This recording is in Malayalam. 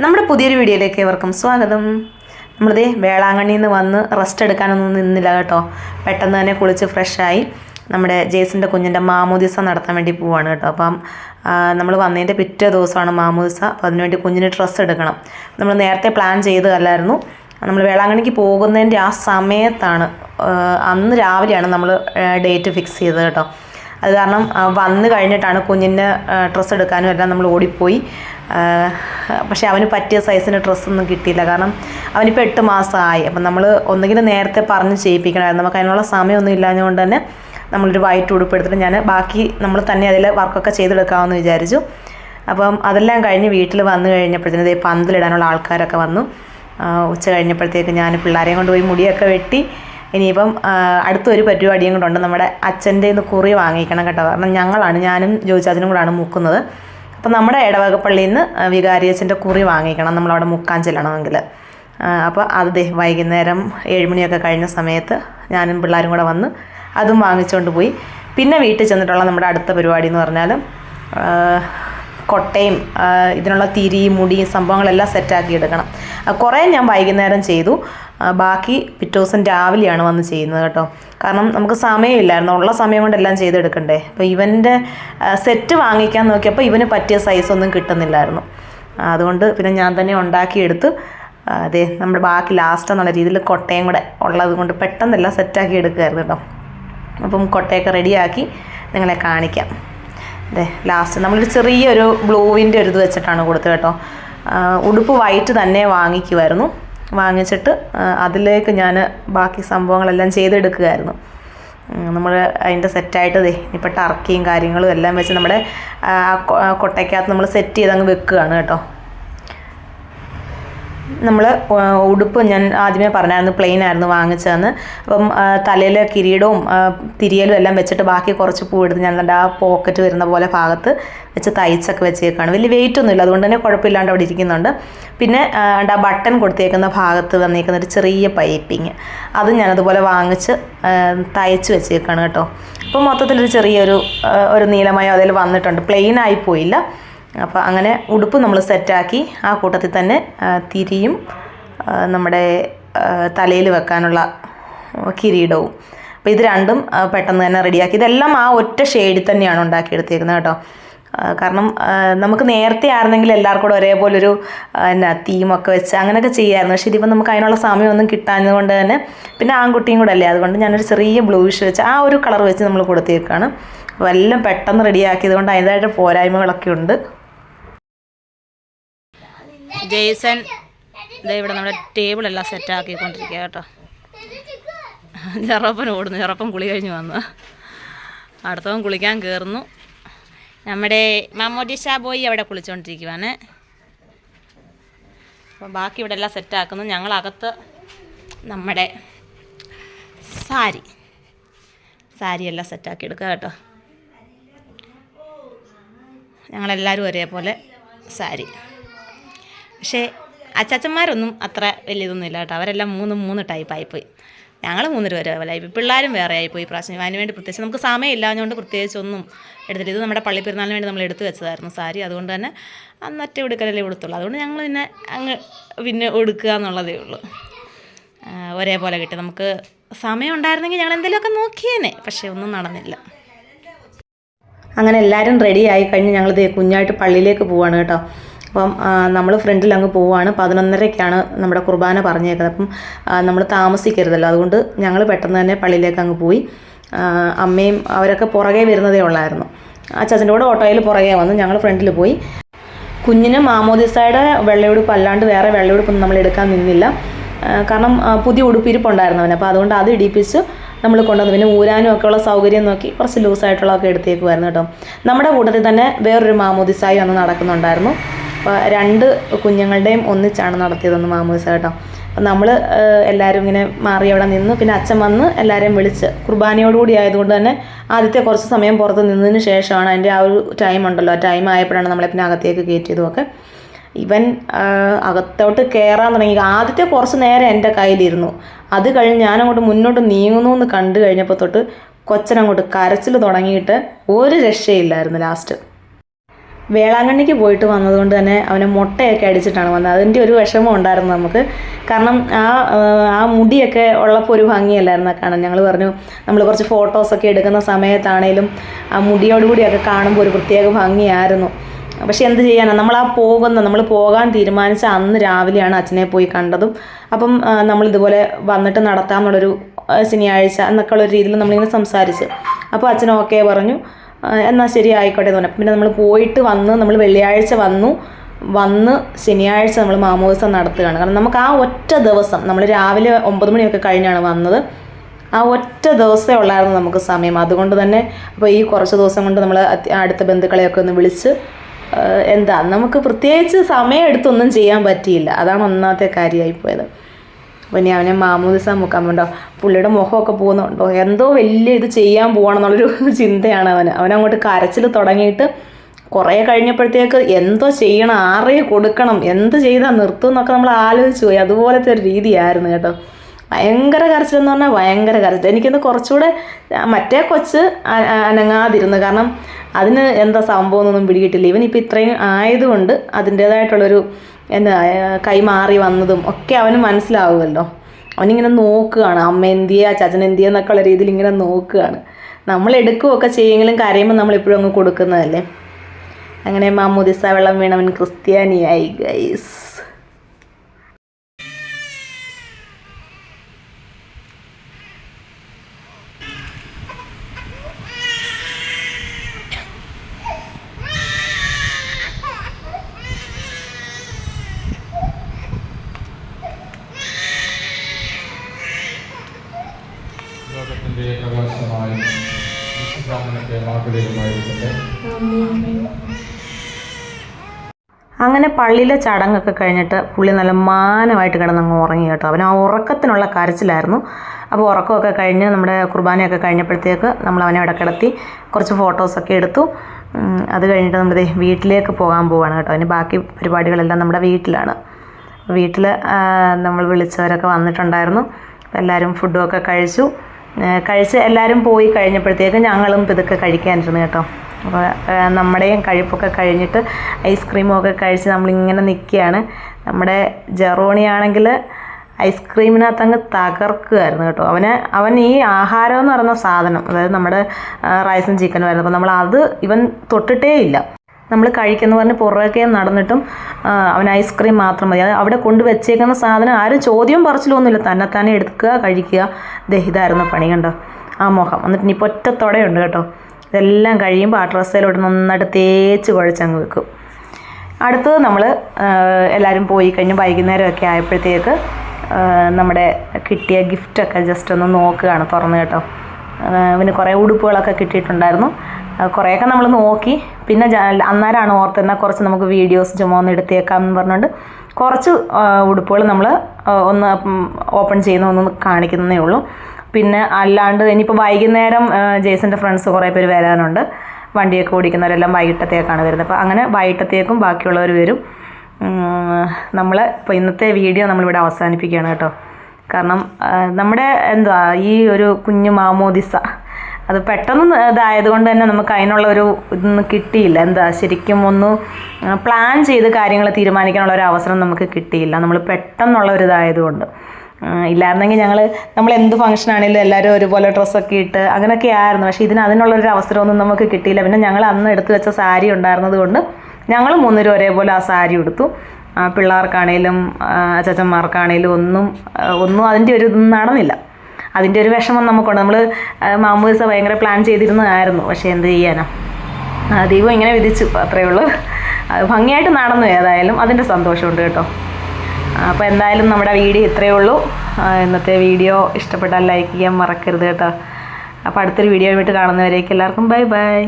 നമ്മുടെ പുതിയൊരു വീഡിയോയിലേക്ക് ഏവർക്കും സ്വാഗതം. നമ്മളിതേ വേളാങ്കണ്ണിയിൽ നിന്ന് വന്ന് റെസ്റ്റ് എടുക്കാനൊന്നും നിന്നില്ല കേട്ടോ. പെട്ടെന്ന് തന്നെ കുളിച്ച് ഫ്രഷായി നമ്മുടെ ജേസിന്റെ കുഞ്ഞിന്റെ മാമോദിസ നടത്താൻ വേണ്ടി പോവാണ് കേട്ടോ. അപ്പം നമ്മൾ വന്നതിന്റെ പിറ്റേ ദിവസമാണ് മാമോദിസ. അപ്പോൾ അതിനുവേണ്ടി കുഞ്ഞിന് ഡ്രസ്സ് എടുക്കണം. നമ്മൾ നേരത്തെ പ്ലാൻ ചെയ്തതല്ലായിരുന്നു. നമ്മൾ വേളാങ്കണ്ണിക്ക് പോകുന്നതിന്റെ ആ സമയത്താണ് അന്ന് രാവിലെയാണ് നമ്മൾ ഡേറ്റ് ഫിക്സ് ചെയ്തത് കേട്ടോ. അത് കാരണം വന്നു കഴിഞ്ഞിട്ടാണ് കുഞ്ഞിന് ഡ്രസ്സ് എടുക്കാനും എല്ലാം നമ്മൾ ഓടിപ്പോയി. പക്ഷേ അവന് പറ്റിയ സൈസിന് ഡ്രസ്സൊന്നും കിട്ടിയില്ല. കാരണം അവനിപ്പോൾ എട്ട് മാസമായി. അപ്പം നമ്മൾ ഒന്നുകിൽ നേരത്തെ പറഞ്ഞ് ചെയ്യിപ്പിക്കണമായിരുന്നു. നമുക്ക് അതിനുള്ള സമയമൊന്നും ഇല്ലാഞ്ഞുകൊണ്ട് തന്നെ നമ്മളൊരു വൈറ്റ് ഉടുപ്പ് എടുത്തിട്ട് ഞാൻ ബാക്കി നമ്മൾ തന്നെ അതിൽ വർക്കൊക്കെ ചെയ്തെടുക്കാമെന്ന് വിചാരിച്ചു. അപ്പം അതെല്ലാം കഴിഞ്ഞ് വീട്ടിൽ വന്നു കഴിഞ്ഞപ്പോഴത്തേനും ഇതേ പന്തലിടാനുള്ള ആൾക്കാരൊക്കെ വന്നു. ഉച്ച കഴിഞ്ഞപ്പോഴത്തേക്ക് ഞാൻ പിള്ളേരെയും കൊണ്ടുപോയി മുടിയൊക്കെ വെട്ടി. ഇനിയിപ്പം അടുത്തൊരു പരിപാടിയും കൂടെ ഉണ്ട്. നമ്മുടെ അച്ഛന്റെ നിന്ന് കുറി വാങ്ങിക്കണം കേട്ടോ. കാരണം ഞങ്ങളാണ് ഞാനും ജോജാജിനും കൂടാണ് മുക്കുന്നത്. അപ്പം നമ്മുടെ ഇടവകപ്പള്ളിയിൽ നിന്ന് വികാരിയച്ചന്റെ കുറി വാങ്ങിക്കണം. നമ്മളവിടെ മുക്കാൻ ചെല്ലണമെങ്കിൽ അപ്പോൾ അത് വൈകുന്നേരം ഏഴുമണിയൊക്കെ കഴിഞ്ഞ സമയത്ത് ഞാനും പിള്ളേരും കൂടെ വന്ന് അതും വാങ്ങിച്ചുകൊണ്ട് പോയി. പിന്നെ വീട്ടിൽ ചെന്നിട്ടുള്ള നമ്മുടെ അടുത്ത പരിപാടി എന്ന് പറഞ്ഞാൽ കൊട്ടയും ഇതിനുള്ള തിരി മുടി സംഭവങ്ങളെല്ലാം സെറ്റാക്കി എടുക്കണം. കുറേ ഞാൻ വൈകുന്നേരം ചെയ്തു. ബാക്കി പിറ്റേ ദിവസം രാവിലെയാണ് വന്ന് ചെയ്യുന്നത് കേട്ടോ. കാരണം നമുക്ക് സമയമില്ലായിരുന്നു. ഉള്ള സമയം കൊണ്ടെല്ലാം ചെയ്തെടുക്കണ്ടേ. അപ്പോൾ ഇവന്റെ സെറ്റ് വാങ്ങിക്കാൻ നോക്കിയപ്പോൾ ഇവന് പറ്റിയ സൈസൊന്നും കിട്ടുന്നില്ലായിരുന്നു. അതുകൊണ്ട് പിന്നെ ഞാൻ തന്നെ ഉണ്ടാക്കിയെടുത്ത് അതെ നമ്മുടെ ബാക്കി ലാസ്റ്റ് എന്നുള്ള രീതിയിൽ കൊട്ടയും കൂടെ ഉള്ളത് കൊണ്ട് പെട്ടെന്നെല്ലാം സെറ്റാക്കി എടുക്കുമായിരുന്നു കേട്ടോ. അപ്പം കൊട്ടയൊക്കെ റെഡിയാക്കി നിങ്ങളെ കാണിക്കാം. അതെ ലാസ്റ്റ് നമ്മളൊരു ചെറിയൊരു ബ്ലൂവിന്റെ ഒരു ഇത് വെച്ചിട്ടാണ് കൊടുത്തത് കേട്ടോ. ഉടുപ്പ് വൈറ്റ് തന്നെ വാങ്ങിക്കുമായിരുന്നു വാങ്ങിച്ചിട്ട് അതിലേക്ക് ഞാൻ ബാക്കി സംഭവങ്ങളെല്ലാം ചെയ്തെടുക്കുകയായിരുന്നു നമ്മൾ അതിന്റെ സെറ്റായിട്ട് ദേ ഇപ്പോൾ ടർക്കിയും കാര്യങ്ങളും എല്ലാം വെച്ച് നമ്മുടെ കൊട്ടയ്ക്കകത്ത് നമ്മൾ സെറ്റ് ചെയ്ത് അങ്ങ് വെക്കുകയാണ് കേട്ടോ. നമ്മൾ ഉടുപ്പ് ഞാൻ ആദ്യമേ പറഞ്ഞായിരുന്നു പ്ലെയിൻ ആയിരുന്നു വാങ്ങിച്ചതെന്ന്. അപ്പം തലയിൽ കിരീടവും തിരിയലും എല്ലാം വെച്ചിട്ട് ബാക്കി കുറച്ച് പൂവെടുത്ത് ഞാൻ ആ പോക്കറ്റ് വരുന്ന പോലെ ഭാഗത്ത് വെച്ച് തയ്ച്ചൊക്കെ വെച്ചേക്കാണ്. വലിയ വെയിറ്റ് ഒന്നുമില്ല അതുകൊണ്ട് തന്നെ കുഴപ്പമില്ലാണ്ട് അവിടെ ഇരിക്കുന്നുണ്ട്. പിന്നെ ആ, ബട്ടൺ കൊടുത്തേക്കുന്ന ഭാഗത്ത് വന്നേക്കുന്ന ഒരു ചെറിയ പൈപ്പിങ് അത് ഞാനതുപോലെ വാങ്ങിച്ച് തയ്ച്ച് വെച്ചേക്കാണ് കേട്ടോ. അപ്പോൾ മൊത്തത്തിലൊരു ചെറിയൊരു ഒരു നീലമായ അതിൽ വന്നിട്ടുണ്ട്. പ്ലെയിൻ ആയി പോയില്ല. അപ്പോൾ അങ്ങനെ ഉടുപ്പ് നമ്മൾ സെറ്റാക്കി ആ കൂട്ടത്തിൽ തന്നെ തിരിയും നമ്മുടെ തലയിൽ വെക്കാനുള്ള കിരീടവും. അപ്പോൾ ഇത് രണ്ടും പെട്ടെന്ന് തന്നെ റെഡിയാക്കി. ഇതെല്ലാം ആ ഒറ്റ ഷെയ്ഡിൽ തന്നെയാണ് ഉണ്ടാക്കിയെടുത്തേക്കുന്നത് കേട്ടോ. കാരണം നമുക്ക് നേരത്തെ ആയിരുന്നെങ്കിൽ എല്ലാവർക്കും കൂടെ ഒരേപോലൊരു എന്നാ തീമൊക്കെ വെച്ച് അങ്ങനെയൊക്കെ ചെയ്യാമായിരുന്നു പക്ഷേ ഇതിപ്പോൾ നമുക്ക് അതിനുള്ള സമയമൊന്നും കിട്ടാഞ്ഞത് കൊണ്ട് തന്നെ പിന്നെ ആൺകുട്ടിയും കൂടെ അല്ലേ? അതുകൊണ്ട് ഞാനൊരു ചെറിയ ബ്ലൂയിഷ് വെച്ച് ആ ഒരു കളർ വെച്ച് നമ്മൾ കൊടുത്തേക്കാണ്. അപ്പോൾ എല്ലാം പെട്ടെന്ന് റെഡിയാക്കിയത് കൊണ്ട് അതിന്റെതായിട്ട് പോരായ്മകളൊക്കെ ഉണ്ട്. ജെയ്സൺ ദേ ഇവിടെ നമ്മുടെ ടേബിളെല്ലാം സെറ്റാക്കിക്കൊണ്ടിരിക്കുക കേട്ടോ. ചെറുപ്പം ഓടുന്നു ചെറുപ്പം കുളി കഴിഞ്ഞ് വന്നു. അടുത്തവൻ കുളിക്കാൻ കയറുന്നു നമ്മുടെ മമ്മൂട്ടി ബോയ് അവിടെ കുളിച്ചുകൊണ്ടിരിക്കുവാണ് അപ്പം ബാക്കി ഇവിടെ എല്ലാം സെറ്റാക്കുന്നു ഞങ്ങളകത്ത് നമ്മുടെ സാരി. സാരി എല്ലാം സെറ്റാക്കി എടുക്കുക കേട്ടോ. ഞങ്ങളെല്ലാവരും ഒരേപോലെ സാരി. പക്ഷേ അച്ചാച്ചന്മാരൊന്നും അത്ര വലിയതൊന്നും ഇല്ല കേട്ടോ. അവരെല്ലാം മൂന്ന് മൂന്ന് ടൈപ്പായിപ്പോയി ഞങ്ങൾ മൂന്ന് രൂപ പോലെ ആയിപ്പോയി പിള്ളേരും വേറെ ആയിപ്പോയി പ്രാവശ്യം. അതിന് വേണ്ടി പ്രത്യേകിച്ച് നമുക്ക് സമയം ഇല്ലാഞ്ഞുകൊണ്ട് പ്രത്യേകിച്ച് ഒന്നും എടുത്തില്ല. ഇത് നമ്മുടെ പള്ളി പെരുന്നാളിന് വേണ്ടി നമ്മൾ എടുത്തു വെച്ചതായിരുന്നു സാരി. അതുകൊണ്ട് തന്നെ അന്നൊറ്റ ഉടുക്കലല്ലേ ഉടുത്തുള്ളൂ. അതുകൊണ്ട് ഞങ്ങൾ പിന്നെ അങ്ങ് പിന്നെ ഉടുക്കുക എന്നുള്ളതേ ഉള്ളൂ. ഒരേപോലെ കിട്ടി. നമുക്ക് സമയം ഉണ്ടായിരുന്നെങ്കിൽ ഞങ്ങൾ എന്തെങ്കിലുമൊക്കെ നോക്കിയേനെ. പക്ഷേ ഒന്നും നടന്നില്ല. അങ്ങനെ എല്ലാവരും റെഡി ആയി കഴിഞ്ഞ് ഞങ്ങൾ ദേ കുഞ്ഞായിട്ട് പള്ളിയിലേക്ക് പോവാണ് കേട്ടോ. അപ്പം നമ്മൾ ഫ്രണ്ടിൽ അങ്ങ് പോവാണ്. പതിനൊന്നരയ്ക്കാണ് നമ്മുടെ കുർബാന പറഞ്ഞേക്കുന്നത്. അപ്പം നമ്മൾ താമസിക്കരുതല്ലോ. അതുകൊണ്ട് ഞങ്ങൾ പെട്ടെന്ന് തന്നെ പള്ളിയിലേക്ക് അങ്ങ് പോയി അമ്മയും അവരൊക്കെ പുറകെ വരുന്നതേ ഉള്ളായിരുന്നു. അച്ചാച്ചന്റെ കൂടെ ഓട്ടോയിൽ പുറകെ വന്നു ഞങ്ങൾ ഫ്രണ്ടിൽ പോയി. കുഞ്ഞിന് മാമോദിസയുടെ വെള്ളയുടുപ്പ് അല്ലാണ്ട് വേറെ വെള്ളയുടുപ്പൊന്നും നമ്മൾ എടുക്കാൻ നിന്നില്ല. കാരണം പുതിയ ഉടുപ്പിരിപ്പുണ്ടായിരുന്നു അവന് അപ്പോൾ അതുകൊണ്ട് അത് ഇടിപ്പിച്ച് നമ്മൾ കൊണ്ടുവന്നു. പിന്നെ ഊരാനും ഒക്കെ ഉള്ള സൗകര്യം നോക്കി കുറച്ച് ലൂസായിട്ടുള്ളതൊക്കെ എടുത്തേക്കുമായിരുന്നു കേട്ടോ. നമ്മുടെ കൂട്ടത്തിൽ തന്നെ വേറൊരു മാമോദിസായി അന്ന് നടക്കുന്നുണ്ടായിരുന്നു. അപ്പോൾ രണ്ട് കുഞ്ഞുങ്ങളുടെയും ഒന്നിച്ചാണ് നടത്തിയതെന്ന് മാമൂസ് കേട്ടോ. അപ്പം നമ്മൾ എല്ലാവരും ഇങ്ങനെ മാറി അവിടെ നിന്ന്. പിന്നെ അച്ഛൻ വന്ന് എല്ലാവരെയും വിളിച്ച് കുർബാനയോടുകൂടി ആയതുകൊണ്ട് തന്നെ ആദ്യത്തെ കുറച്ച് സമയം പുറത്ത് നിന്നതിന് ശേഷമാണ് അതിന്റെ ആ ഒരു ടൈം ഉണ്ടല്ലോ. ആ ടൈം ആയപ്പോഴാണ് നമ്മളെ പിന്നെ അകത്തേക്ക് കയറ്റിയതുമൊക്കെ. ഇവൻ അകത്തോട്ട് കയറാൻ തുടങ്ങി. ആദ്യത്തെ കുറച്ച് നേരം എന്റെ കയ്യിലിരുന്നു. അത് കഴിഞ്ഞ് ഞാനങ്ങോട്ട് മുന്നോട്ട് നീങ്ങുന്നു എന്ന് കണ്ടു കഴിഞ്ഞപ്പോൾ തൊട്ട് കൊച്ചനങ്ങോട്ട് കരച്ചിൽ തുടങ്ങിയിട്ട് ഒരു രക്ഷയില്ലായിരുന്നു ലാസ്റ്റ്. വേളാങ്കണ്ണിക്ക് പോയിട്ട് വന്നതുകൊണ്ട് തന്നെ അവനെ മുട്ടയൊക്കെ അടിച്ചിട്ടാണ് വന്നത്. അതിന്റെ ഒരു വിഷമം ഉണ്ടായിരുന്നു നമുക്ക്. കാരണം ആ ആ, മുടിയൊക്കെ ഉള്ളപ്പോൾ ഒരു ഭംഗിയല്ലായിരുന്നു കാണാൻ. ഞങ്ങൾ പറഞ്ഞു നമ്മൾ കുറച്ച് ഫോട്ടോസൊക്കെ എടുക്കുന്ന സമയത്താണേലും ആ മുടിയോടുകൂടിയൊക്കെ കാണുമ്പോൾ ഒരു പ്രത്യേക ഭംഗിയായിരുന്നു. പക്ഷെ എന്ത് ചെയ്യാനാണ് നമ്മൾ ആ പോകുന്ന നമ്മൾ പോകാൻ തീരുമാനിച്ച അന്ന് രാവിലെയാണ് അച്ഛനെ പോയി കണ്ടതും. അപ്പം നമ്മൾ ഇതുപോലെ വന്നിട്ട് നടത്താമെന്നുള്ളൊരു ശനിയാഴ്ച എന്നൊക്കെ ഉള്ള രീതിയിൽ നമ്മളിങ്ങനെ സംസാരിച്ച്. അപ്പോൾ അച്ഛൻ ഓക്കെ പറഞ്ഞു. എന്നാൽ ശരി ആയിക്കോട്ടെ എന്ന് പറഞ്ഞു. പിന്നെ നമ്മൾ പോയിട്ട് വന്ന് നമ്മൾ വെള്ളിയാഴ്ച വന്നു. വന്ന് ശനിയാഴ്ച നമ്മൾ മാമോദിസം നടത്തുകയാണ്. കാരണം നമുക്ക് ആ ഒറ്റ ദിവസം നമ്മൾ രാവിലെ ഒമ്പത് മണിയൊക്കെ കഴിഞ്ഞാണ് വന്നത്. ആ ഒറ്റ ദിവസമേ ഉള്ളായിരുന്നു നമുക്ക് സമയം. അതുകൊണ്ട് തന്നെ അപ്പോൾ ഈ കുറച്ച് ദിവസം കൊണ്ട് നമ്മൾ അടുത്ത ബന്ധുക്കളെയൊക്കെ ഒന്ന് വിളിച്ച് എന്താ നമുക്ക് പ്രത്യേകിച്ച് സമയം എടുത്തൊന്നും ചെയ്യാൻ പറ്റിയില്ല. അതാണ് ഒന്നാമത്തെ കാര്യമായി പോയത് ഇനി അവനെ മാമൂദിസ മുക്കാൻ പോണ്ടോ പുള്ളിയുടെ മുഖമൊക്കെ പോകുന്നുണ്ടോ? എന്തോ വലിയ ഇത് ചെയ്യാൻ പോകണമെന്നുള്ളൊരു ചിന്തയാണ് അവന്. അവനങ്ങോട്ട് കരച്ചിൽ തുടങ്ങിയിട്ട് കുറേ കഴിഞ്ഞപ്പോഴത്തേക്ക് എന്തോ ചെയ്യണം ആറേ കൊടുക്കണം എന്ത് ചെയ്താൽ നിർത്തും എന്നൊക്കെ നമ്മൾ ആലോചിച്ചു പോയി. അതുപോലത്തെ ഒരു രീതിയായിരുന്നു കേട്ടോ. ഭയങ്കര കരച്ചിലെന്ന് പറഞ്ഞാൽ ഭയങ്കര കരച്ചിൽ. എനിക്കിന്ന് കുറച്ചുകൂടെ മറ്റേ കൊച്ച് അനങ്ങാതിരുന്നു. കാരണം അതിന് എന്താ സംഭവം എന്നൊന്നും പിടികിട്ടില്ല. ഇവൻ ഇപ്പം ഇത്രയും ആയതുകൊണ്ട് അതിന്റേതായിട്ടുള്ളൊരു എന്താ കൈമാറി വന്നതും ഒക്കെ അവന് മനസ്സിലാവുമല്ലോ. അവനിങ്ങനെ നോക്കുകയാണ്. അമ്മ എന്തിയാ ചച്ചൻ എന്തിയെ എന്നൊക്കെ ഉള്ള രീതിയിൽ ഇങ്ങനെ നോക്കുകയാണ്. നമ്മൾ എടുക്കുകയൊക്കെ ചെയ്യുമെങ്കിലും കരയുമ്പോൾ നമ്മൾ എപ്പോഴും അങ്ങ് കൊടുക്കുന്നതല്ലേ? അങ്ങനെ മാമുദിസ വെള്ളം വീണവൻ ക്രിസ്ത്യാനിയായി ഗൈസ് അങ്ങനെ പള്ളിയിലെ ചടങ്ങൊക്കെ കഴിഞ്ഞിട്ട് പുള്ളി നല്ല മാനമായിട്ട് കിടന്നങ്ങ് ഉറങ്ങി കേട്ടോ. അവൻ ആ ഉറക്കത്തിനുള്ള കരച്ചിലായിരുന്നു. അപ്പോൾ ഉറക്കമൊക്കെ കഴിഞ്ഞ് നമ്മുടെ കുർബാനയൊക്കെ കഴിഞ്ഞപ്പോഴത്തേക്ക് നമ്മൾ അവനെ അവിടെ കിടത്തി കുറച്ച് ഫോട്ടോസൊക്കെ എടുത്തു. അത് കഴിഞ്ഞിട്ട് നമ്മുടെ വീട്ടിലേക്ക് പോകാൻ പോവാണ് കേട്ടോ. അതിന് ബാക്കി പരിപാടികളെല്ലാം നമ്മുടെ വീട്ടിലാണ്. വീട്ടിൽ നമ്മൾ വിളിച്ചവരൊക്കെ വന്നിട്ടുണ്ടായിരുന്നു. എല്ലാവരും ഫുഡുമൊക്കെ കഴിച്ചു. കഴിച്ച് എല്ലാവരും പോയി കഴിഞ്ഞപ്പോഴത്തേക്ക് ഞങ്ങളും ഇതൊക്കെ കഴിക്കാനിരുന്നു കേട്ടോ. അപ്പോൾ നമ്മുടെയും കഴിപ്പൊക്കെ കഴിഞ്ഞിട്ട് ഐസ്ക്രീമും ഒക്കെ കഴിച്ച് നമ്മളിങ്ങനെ നിൽക്കുകയാണ്. നമ്മുടെ ജെറോണിയാണെങ്കിൽ ഐസ്ക്രീമിനകത്ത് അങ്ങ് തകർക്കുകയായിരുന്നു കേട്ടോ. അവന് അവൻ ഈ ആഹാരം എന്ന് പറയുന്ന സാധനം അതായത് നമ്മുടെ റൈസും ചിക്കനും ആയിരുന്നു. അപ്പോൾ നമ്മൾ അത് ഇവൻ തൊട്ടിട്ടേ ഇല്ല. നമ്മൾ കഴിക്കുന്നു പറഞ്ഞ് പുറകെ നടന്നിട്ടും അവൻ ഐസ്ക്രീം മാത്രം മതി. അവിടെ കൊണ്ട് വെച്ചേക്കുന്ന സാധനം ആരും ചോദ്യം പറച്ചിലൊന്നുമില്ല. തന്നെ തന്നെ എടുക്കുക കഴിക്കുക. ദഹിതായിരുന്നു പണി കണ്ടോ? ആ മുഖം. എന്നിട്ട് ഇനി ഒറ്റത്തോടെയുണ്ട് കേട്ടോ. ഇതെല്ലാം കഴിയുമ്പോൾ ആ ഡ്രസ്സിലോട്ട് നന്നായിട്ട് തേച്ച് കുഴച്ചങ്ങ് വെക്കും. അടുത്തത് നമ്മൾ എല്ലാവരും പോയി കഴിഞ്ഞ് വൈകുന്നേരമൊക്കെ ആയപ്പോഴത്തേക്ക് നമ്മുടെ കിട്ടിയ ഗിഫ്റ്റൊക്കെ ജസ്റ്റ് ഒന്ന് നോക്കുകയാണ് തുറന്ന് കേട്ടോ. പിന്നെ കുറേ ഉടുപ്പുകളൊക്കെ കിട്ടിയിട്ടുണ്ടായിരുന്നു. കുറേയൊക്കെ നമ്മൾ നോക്കി. പിന്നെ അന്നേരമാണ് ഓർത്തെന്നാൽ കുറച്ച് നമുക്ക് വീഡിയോസ് ചുമ്മാ ഒന്ന് എടുത്തേക്കാം എന്ന് പറഞ്ഞുകൊണ്ട് കുറച്ച് ഉടുപ്പുകൾ നമ്മൾ ഒന്ന് ഓപ്പൺ ചെയ്യുന്ന ഒന്ന് കാണിക്കുന്നതേ ഉള്ളൂ. പിന്നെ അല്ലാണ്ട് ഇനിയിപ്പോൾ വൈകുന്നേരം ആ, ജെയ്സന്റെ ഫ്രണ്ട്സ് കുറേ പേര് വരാനുണ്ട്. വണ്ടിയൊക്കെ ഓടിക്കുന്നവരെല്ലാം വൈകിട്ടത്തേക്കാണ് വരുന്നത്. അപ്പോൾ അങ്ങനെ വൈകിട്ടത്തേക്കും ബാക്കിയുള്ളവർ വരും. നമ്മൾ ഇപ്പോൾ ഇന്നത്തെ വീഡിയോ നമ്മളിവിടെ അവസാനിപ്പിക്കുകയാണ് കേട്ടോ. കാരണം നമ്മുടെ എന്താ ഈ ഒരു കുഞ്ഞു മാമോദിസ അത് പെട്ടെന്ന് ഇതായതുകൊണ്ട് തന്നെ നമുക്ക് അതിനുള്ള ഒരു ഇതൊന്നും കിട്ടിയില്ല. എന്താ ശരിക്കും ഒന്ന് പ്ലാൻ ചെയ്ത് കാര്യങ്ങൾ തീരുമാനിക്കാനുള്ള ഒരു അവസരം നമുക്ക് കിട്ടിയില്ല. നമ്മൾ പെട്ടെന്നുള്ള ഒരു ഇതായതുകൊണ്ട്. ഇല്ലായിരുന്നെങ്കിൽ ഞങ്ങൾ നമ്മൾ എന്ത് ഫംഗ്ഷൻ ആണെങ്കിലും എല്ലാവരും ഒരുപോലെ ഡ്രസ്സൊക്കെ ഇട്ട് അങ്ങനെയൊക്കെ ആയിരുന്നു. പക്ഷേ ഇതിന് അതിനുള്ളൊരു അവസരമൊന്നും നമുക്ക് കിട്ടിയില്ല. പിന്നെ ഞങ്ങൾ അന്ന് എടുത്തു വെച്ച സാരി ഉണ്ടായിരുന്നത് കൊണ്ട് ഞങ്ങൾ മൂന്നുപേരും ഒരേപോലെ ആ സാരി എടുത്തു പിള്ളേർക്കാണേലും ആ, അച്ചാച്ചന്മാർക്കാണേലും ഒന്നും ഒന്നും അതിന്റെ ഒരു ഇതൊന്നും നടന്നില്ല. അതിന്റെ ഒരു വിഷമം നമുക്കുണ്ട്. നമ്മൾ മാമൂസ ഭയങ്കര പ്ലാൻ ചെയ്തിരുന്നതായിരുന്നു. പക്ഷേ എന്ത് ചെയ്യാനാ? ദൈവം ഇങ്ങനെ വിധിച്ചു. അത്രയേ ഉള്ളൂ. ഭംഗിയായിട്ട് നടന്നു. ഏതായാലും അതിന്റെ സന്തോഷമുണ്ട് കേട്ടോ. അപ്പോൾ എന്തായാലും നമ്മുടെ വീഡിയോ ഇത്രയേ ഉള്ളൂ. ഇന്നത്തെ വീഡിയോ ഇഷ്ടപ്പെട്ടാൽ ലൈക്ക് ചെയ്യാൻ മറക്കരുത് കേട്ടോ. അപ്പോൾ അടുത്തൊരു വീഡിയോ ആയിട്ട് കാണുന്നവരേക്ക് എല്ലാവർക്കും ബൈ ബൈ.